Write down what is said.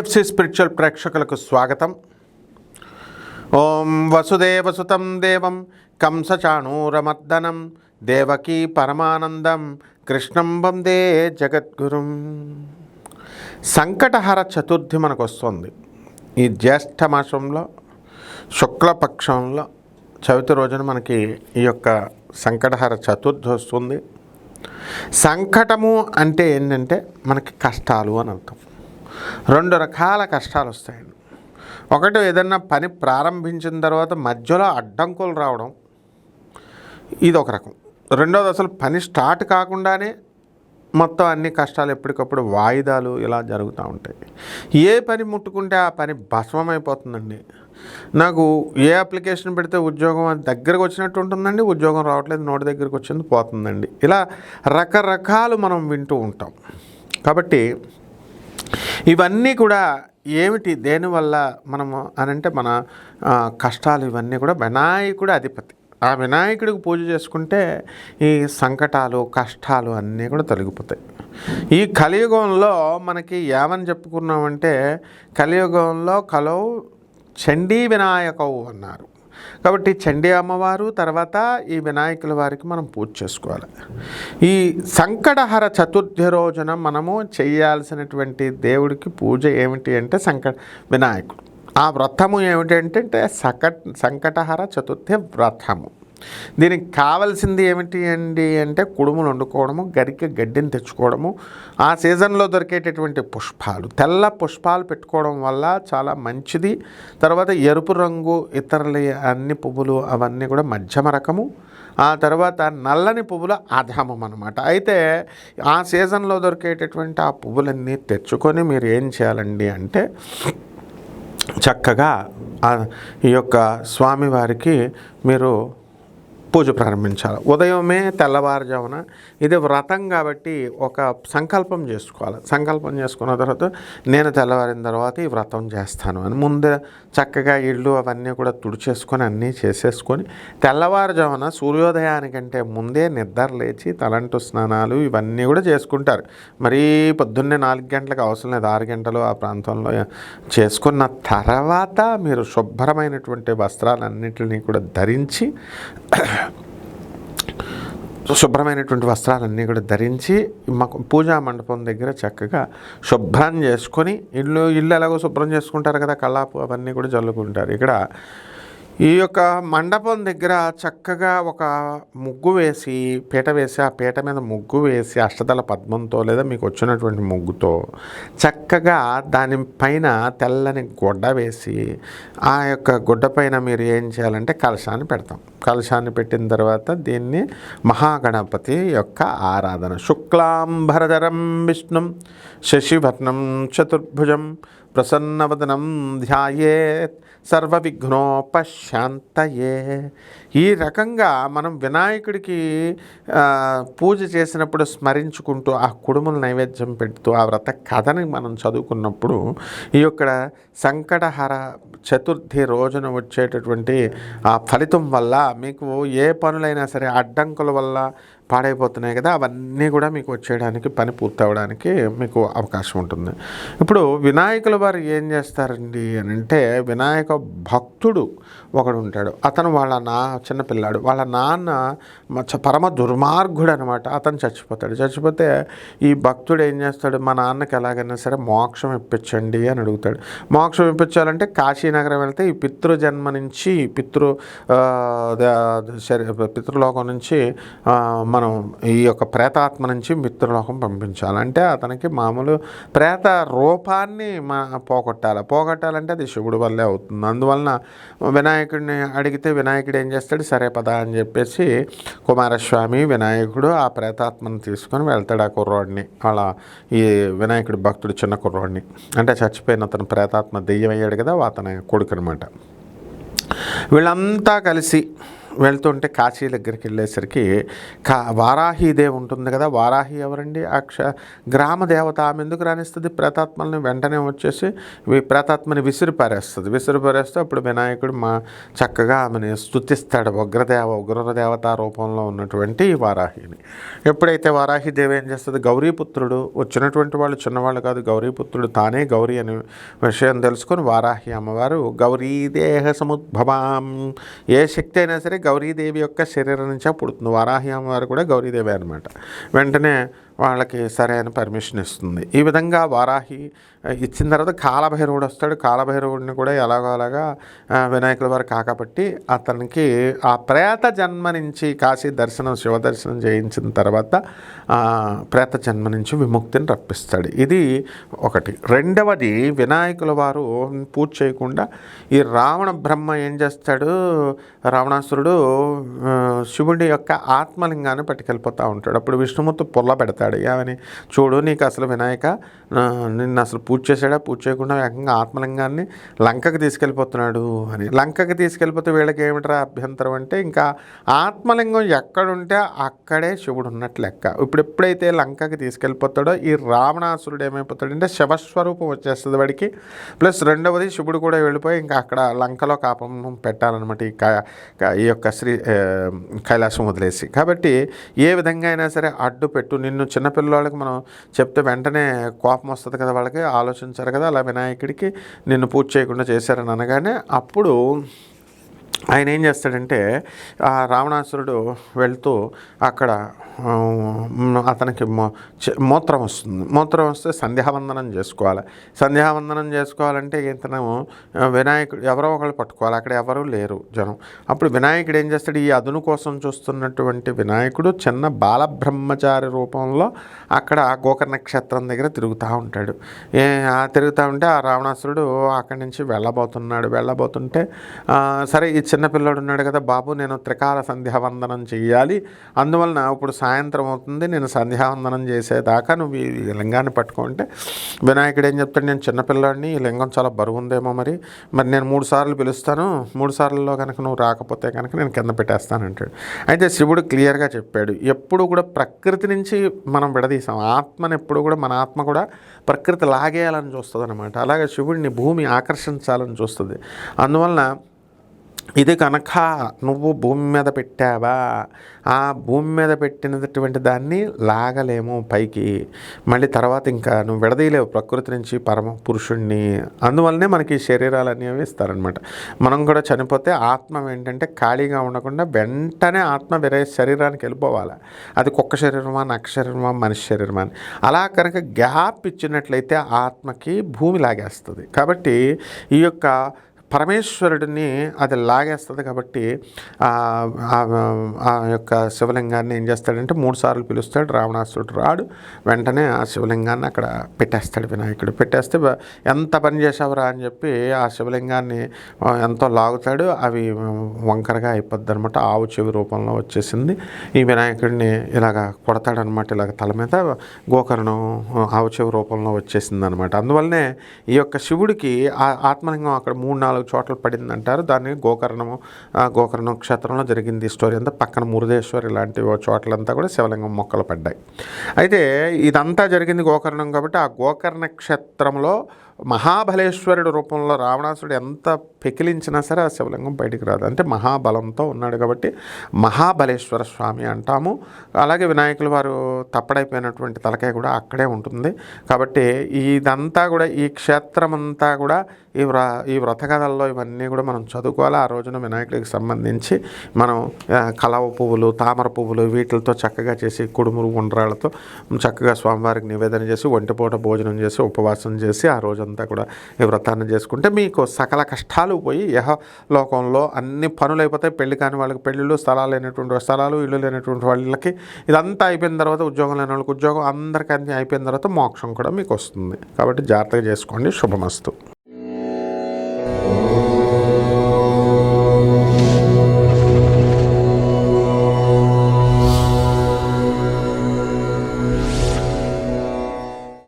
TFC spiritual ప్రేక్షకులకు స్వాగతం. ఓం వసుదేవసుతం దేవం కంసచాణూరమర్దనం దేవకీ పరమానందం కృష్ణం వందే జగద్గురుం. సంకటహర చతుర్థి మనకు వస్తుంది ఈ జ్యేష్ఠ మాసంలో శుక్లపక్షంలో చవితి రోజున మనకి ఈ యొక్క సంకటహర చతుర్థి వస్తుంది. సంకటము అంటే ఏంటంటే మనకి కష్టాలు అని అర్థం. రెండు రకాల కష్టాలు వస్తాయండి ఒకటి ఏదన్నా పని ప్రారంభించిన తర్వాత మధ్యలో అడ్డంకులు రావడం. ఇది ఒక రకం. రెండోది అసలు పని స్టార్ట్ కాకుండానే మొత్తం అన్ని కష్టాలు ఎప్పటికప్పుడు వాయిదాలు ఇలా జరుగుతూ ఉంటాయి. ఏ పని ముట్టుకుంటే ఆ పని భస్మమైపోతుందండి. నాకు ఏ అప్లికేషన్ పెడితే ఉద్యోగం అది దగ్గరకు వచ్చినట్టు ఉంటుందండి ఉద్యోగం రావట్లేదు నోటి దగ్గరకు వచ్చింది పోతుందండి. ఇలా రకరకాలు మనం వింటూ ఉంటాం. కాబట్టి ఇవన్నీ కూడా ఏమిటి? దేనివల్ల మనము అని అంటే మన కష్టాలు ఇవన్నీ కూడా వినాయకుడు అధిపతి. ఆ వినాయకుడికి పూజ చేసుకుంటే ఈ సంకటాలు కష్టాలు అన్నీ కూడా తొలగిపోతాయి. ఈ కలియుగంలో మనకి ఏమని చెప్పుకున్నామంటే కలియుగంలో కలవు చండీ వినాయకవు అన్నారు. కాబట్టి చండీ అమ్మవారు తర్వాత ఈ వినాయకుల వారికి మనం పూజ చేసుకోవాలి. ఈ సంకటహర చతుర్థి రోజున మనము చేయాల్సినటువంటి దేవుడికి పూజ ఏమిటి అంటే సంకట వినాయకుడు. ఆ వ్రతము ఏమిటంటే సంకట సంకటహర చతుర్థి వ్రతము. దీనికి కావాల్సింది ఏమిటి అండి అంటే కుడుములు వండుకోవడము గరిక గడ్డిని తెచ్చుకోవడము ఆ సీజన్లో దొరికేటటువంటి పుష్పాలు. తెల్ల పుష్పాలు పెట్టుకోవడం వల్ల చాలా మంచిది. తర్వాత ఎరుపు రంగు ఇతరుల అన్ని పువ్వులు అవన్నీ కూడా మధ్యమ రకము. ఆ తర్వాత నల్లని పువ్వుల ఆధామం అనమాట అయితే ఆ సీజన్లో దొరికేటటువంటి ఆ పువ్వులన్నీ తెచ్చుకొని మీరు ఏం చేయాలండి అంటే చక్కగా ఈ యొక్క స్వామివారికి మీరు పూజ ప్రారంభించాలి. ఉదయమే తెల్లవారుజామున ఇది వ్రతం కాబట్టి ఒక సంకల్పం చేసుకోవాలి. సంకల్పం చేసుకున్న తర్వాత నేను తెల్లవారిన తర్వాత ఈ వ్రతం చేస్తాను అని ముందే చక్కగా ఇళ్ళు అవన్నీ కూడా తుడిచేసుకొని అన్నీ చేసేసుకొని తెల్లవారుజామున సూర్యోదయానికంటే ముందే నిద్ర లేచి తలంటు స్నానాలు ఇవన్నీ కూడా చేసుకుంటారు. మరీ పొద్దున్నే నాలుగు గంటలకు అవసరం లేదు. ఆరు గంటలు ఆ ప్రాంతంలో చేసుకున్న తర్వాత మీరు శుభ్రమైనటువంటి వస్త్రాలన్నింటినీ కూడా ధరించి శుభ్రమైనటువంటి వస్త్రాలన్నీ కూడా ధరించి మాకు పూజా మండపం దగ్గర చక్కగా శుభ్రం చేసుకొని ఇల్లు ఇల్లు ఎలాగో శుభ్రం చేసుకుంటారు కదా కళ్ళాపు అవన్నీ కూడా జల్లుకుంటారు. ఇక్కడ ఈ యొక్క మండపం దగ్గర చక్కగా ఒక ముగ్గు వేసి పీట వేసి ఆ పీట మీద ముగ్గు వేసి అష్టదళ పద్మంతో లేదా మీకు వచ్చినటువంటి ముగ్గుతో చక్కగా దానిపైన తెల్లని గుడ్డ వేసి ఆ యొక్క గుడ్డ పైన మీరు ఏం చేయాలంటే కలశాన్ని పెడతాం. కలశాన్ని పెట్టిన తర్వాత దీన్ని మహాగణపతి యొక్క ఆరాధన. శుక్లాంబరధరం విష్ణుం శశివర్ణం చతుర్భుజం ప్రసన్నవదనం ధ్యాయేత్ సర్వవిఘ్నోపశాంతయే ఈ రకంగా మనం వినాయకుడికి పూజ చేసినప్పుడు స్మరించుకుంటూ ఆ కుడుముల నైవేద్యం పెడుతూ ఆ వ్రత కథని మనం చదువుకున్నప్పుడు ఈ యొక్క సంకటహర చతుర్థి రోజున వచ్చేటటువంటి ఆ ఫలితం వల్ల మీకు ఏ పనులైనా సరే అడ్డంకుల వల్ల పాడైపోతున్నాయి కదా అవన్నీ కూడా మీకు వచ్చేయడానికి పని పూర్తవడానికి మీకు అవకాశం ఉంటుంది. ఇప్పుడు వినాయకుల వారు ఏం చేస్తారండి అని అంటే వినాయక భక్తుడు ఒకడు ఉంటాడు. అతను వాళ్ళ నా చిన్నపిల్లాడు వాళ్ళ నాన్న పరమ దుర్మార్గుడు అనమాట అతను చచ్చిపోతాడు. చచ్చిపోతే ఈ భక్తుడు ఏం చేస్తాడు? మా నాన్నకి ఎలాగైనా సరే మోక్షం ఇప్పించండి అని అడుగుతాడు. మోక్షం ఇప్పించాలంటే కాశీనగరం వెళ్తే ఈ పితృజన్మ నుంచి పితృ శరీ- పితృలోకం నుంచి మన మనం ఈ యొక్క ప్రేతాత్మ నుంచి మిత్రలోకం పంపించాలి. అంటే అతనికి మామూలు ప్రేత రూపాన్ని మా పోగొట్టాలి. పోగొట్టాలంటే అది శివుడి వల్లే అవుతుంది. అందువలన వినాయకుడిని అడిగితే వినాయకుడు ఏం చేస్తాడు? సరే పద అని చెప్పేసి కుమారస్వామి వినాయకుడు ఆ ప్రేతాత్మను తీసుకొని వెళ్తాడు ఆ కుర్రోడిని. వాళ్ళ ఈ వినాయకుడి భక్తుడు చిన్న కుర్రోడిని. అంటే చచ్చిపోయిన అతను ప్రేతాత్మ దెయ్యం అయ్యాడు కదా అతని కొడుకు అనమాట వీళ్ళంతా కలిసి వెళ్తుంటే కాశీ దగ్గరికి వెళ్ళేసరికి కా వారాహీదేవి ఉంటుంది కదా వారాహి ఎవరండి? అక్ష గ్రామ దేవత ఆమె ఎందుకు రాణిస్తుంది? ప్రేతాత్మల్ని వెంటనే వచ్చేసి ప్రతాత్మని ప్రేతాత్మని విసిరి పారేస్తుంది విసిరి పారేస్తే అప్పుడు వినాయకుడు మా చక్కగా ఆమెని స్తుతిస్తాడు ఉగ్రదేవ ఉగ్రదేవత రూపంలో ఉన్నటువంటి వారాహిని. ఎప్పుడైతే వారాహిదేవి ఏం చేస్తుంది? గౌరీపుత్రుడు వచ్చినటువంటి వాళ్ళు చిన్నవాళ్ళు కాదు గౌరీపుత్రుడు తానే గౌరీ అనే విషయం తెలుసుకొని వారాహి అమ్మవారు గౌరీదేహ సముద్భవాం ఏ శక్తి అయినా సరే గౌరీదేవి యొక్క శరీరం నుంచే పుడుతుంది. వారాహి అమ్మవారు కూడా గౌరీదేవి అనమాట వెంటనే వాళ్ళకి సరైన పర్మిషన్ ఇస్తుంది. ఈ విధంగా వారాహి ఇచ్చిన తర్వాత కాలభైరవుడు వస్తాడు. కాలభైరవుడిని కూడా ఎలాగో అలాగా వినాయకుల వారు కాకపట్టి అతనికి ఆ ప్రేత జన్మ నుంచి కాశీ దర్శనం శివ దర్శనం చేయించిన తర్వాత ప్రేత జన్మ నుంచి విముక్తిని రప్పిస్తాడు. ఇది ఒకటి. రెండవది వినాయకుల వారు పూజ చేయకుండా ఈ రావణ బ్రహ్మ ఏం చేస్తాడు? రావణాసురుడు శివుడి యొక్క ఆత్మలింగాన్ని పట్టుకెళ్ళిపోతూ ఉంటాడు. అప్పుడు విష్ణుమూర్తి పొల్ల పెడతాడు. ఏమని చూడు నీకు అసలు వినాయక నిన్ను అసలు పూజ చేశాడా? పూజ చేయకుండా ఏకంగా ఆత్మలింగాన్ని లంకకు తీసుకెళ్ళిపోతున్నాడు అని. లంకకి తీసుకెళ్ళిపోతే వీళ్ళకి ఏమిట్రా అభ్యంతరం అంటే ఇంకా ఆత్మలింగం ఎక్కడుంటే అక్కడే శివుడు ఉన్నట్లు లెక్క. ఇప్పుడు ఎప్పుడైతే లంకకి తీసుకెళ్ళిపోతాడో ఈ రావణాసురుడు ఏమైపోతాడంటే శివస్వరూపం వచ్చేస్తుంది వాడికి. ప్లస్ రెండవది శివుడు కూడా వెళ్ళిపోయి ఇంకా అక్కడ లంకలో కాపం పెట్టాలన్నమాట ఈ ఈ యొక్క శ్రీ కైలాసం వదిలేసి. కాబట్టి ఏ విధంగా అయినా సరే అడ్డు పెట్టు నిన్ను చిన్నపిల్లవాళ్ళకి మనం చెప్తే వెంటనే కోపం వస్తుంది కదా వాళ్ళకి ఆలోచించారు కదా అలా వినాయకుడికి నిన్ను పూజ చేయకుండా చేశారని అనగానే అప్పుడు ఆయన ఏం చేస్తాడంటే ఆ రావణాసురుడు వెళ్తూ అక్కడ అతనికి మో- మూత్రం వస్తుంది. మూత్రం వస్తే సంధ్యావందనం చేసుకోవాలి. సంధ్యావందనం చేసుకోవాలంటే ఇతను వినాయకుడు ఎవరో ఒకళ్ళు పట్టుకోవాలి. అక్కడ ఎవరూ లేరు జనం. అప్పుడు వినాయకుడు ఏం చేస్తాడు? ఈ అదును కోసం చూస్తున్నటువంటి వినాయకుడు చిన్న బాలబ్రహ్మచారి రూపంలో అక్కడ గోకర్ణ నక్షత్రం దగ్గర తిరుగుతూ ఉంటాడు. ఏ తిరుగుతూ ఉంటే ఆ రావణాసురుడు అక్కడి నుంచి వెళ్ళబోతున్నాడు. వెళ్ళబోతుంటే సరే చిన్నపిల్లడు ఉన్నాడు కదా బాబు నేను త్రికాల సంధ్యావందనం చెయ్యాలి. అందువలన ఇప్పుడు సాయంత్రం అవుతుంది నేను సంధ్యావందనం చేసేదాకా నువ్వు ఈ లింగాన్ని పట్టుకుంటే. వినాయకుడు ఏం చెప్తాడు నేను చిన్నపిల్లాడిని ఈ లింగం చాలా బరువు ఉందేమో మరి. మరి నేను మూడు సార్లు పిలుస్తాను మూడు సార్లలో కనుక నువ్వు రాకపోతే కనుక నేను కింద పెట్టేస్తాను అంటాడు. అయితే శివుడు క్లియర్గా చెప్పాడు ఎప్పుడు కూడా ప్రకృతి నుంచి మనం విడదీసాం ఆత్మని ఎప్పుడు కూడా మన ఆత్మ కూడా ప్రకృతి లాగేయాలని చూస్తుంది అనమాట అలాగే శివుడిని భూమి ఆకర్షించాలని చూస్తుంది. అందువలన ఇది కనుక నువ్వు భూమి మీద పెట్టావా? ఆ భూమి మీద పెట్టినటువంటి దాన్ని లాగలేము పైకి. మళ్ళీ తర్వాత ఇంకా నువ్వు విడదీయలేవు ప్రకృతి నుంచి పరమ పురుషుణ్ణి. అందువల్లనే మనకి శరీరాలు అనేవి ఇస్తారనమాట మనం కూడా చనిపోతే ఆత్మ ఏంటంటే ఖాళీగా ఉండకుండా వెంటనే ఆత్మ వేరే శరీరానికి వెళ్ళిపోవాలి. అది కుక్క శరీరమా నక్క శరీరమా మనిషి శరీరమా అని. అలా కనుక గ్యాప్ ఇచ్చినట్లయితే ఆత్మకి భూమి లాగేస్తుంది. కాబట్టి ఈ యొక్క పరమేశ్వరుడిని అది లాగేస్తుంది కాబట్టి ఆ యొక్క శివలింగాన్ని ఏం చేస్తాడంటే మూడు సార్లు పిలుస్తాడు రావణాసురుడు రాడు వెంటనే ఆ శివలింగాన్ని అక్కడ పెట్టేస్తాడు వినాయకుడు. పెట్టేస్తే ఎంత పని చేసావురా అని చెప్పి ఆ శివలింగాన్ని ఎంతో లాగుతాడు. అవి వంకరగా అయిపోద్ది అనమాట ఆవు చెవి రూపంలో వచ్చేసింది. ఈ వినాయకుడిని ఇలాగ కొడతాడనమాట ఇలాగ తల మీద. గోకర్ణం ఆవు చెవి రూపంలో వచ్చేసింది అనమాట అందువల్లనే ఈ యొక్క శివుడికి ఆ ఆత్మలింగం అక్కడ మూడు నాలుగు చోట్ల పడింది అంటారు దాన్ని గోకర్ణము ఆ గోకర్ణం క్షేత్రంలో జరిగింది ఈ స్టోరీ అంతా. పక్కన మురుదేశ్వర్ ఇలాంటి చోట్లంతా కూడా శివలింగం మొక్కలు పడ్డాయి. అయితే ఇదంతా జరిగింది గోకర్ణం కాబట్టి ఆ గోకర్ణ క్షేత్రంలో మహాబలేశ్వరుడు రూపంలో రావణాసుడు ఎంత పెకిలించినా సరే ఆ శివలింగం బయటికి రాదు. అంటే మహాబలంతో ఉన్నాడు కాబట్టి మహాబలేశ్వర స్వామి అంటాము. అలాగే వినాయకుల వారు తప్పడైపోయినటువంటి తలకాయ కూడా అక్కడే ఉంటుంది. కాబట్టి ఇదంతా కూడా ఈ క్షేత్రం అంతా కూడా ఈ వ్ర ఈ వ్రత కథల్లో ఇవన్నీ కూడా మనం చదువుకోవాలి. ఆ రోజున వినాయకుడికి సంబంధించి మనం కలవ పువ్వులు తామర పువ్వులు వీటితో చక్కగా చేసి కుడుమురు ఉండ్రాళ్ళతో చక్కగా స్వామివారికి నివేదన చేసి ఒంటిపూట భోజనం చేసి ఉపవాసం చేసి ఆ రోజు రోజంతా కూడా ఈ వ్రతాన్ని చేసుకుంటే మీకు సకల కష్టాలు పోయి యహ లోకంలో అన్ని పనులు అయిపోతాయి. పెళ్ళి కాని వాళ్ళకి పెళ్ళిళ్ళు స్థలాలు లేనటువంటి స్థలాలు ఇల్లు లేనటువంటి వాళ్ళకి ఇదంతా అయిపోయిన తర్వాత ఉద్యోగం లేని వాళ్ళకి ఉద్యోగం అందరికీ అన్ని అయిపోయిన తర్వాత మోక్షం కూడా మీకు వస్తుంది. కాబట్టి జాగ్రత్తగా చేసుకోండి. శుభమస్తు.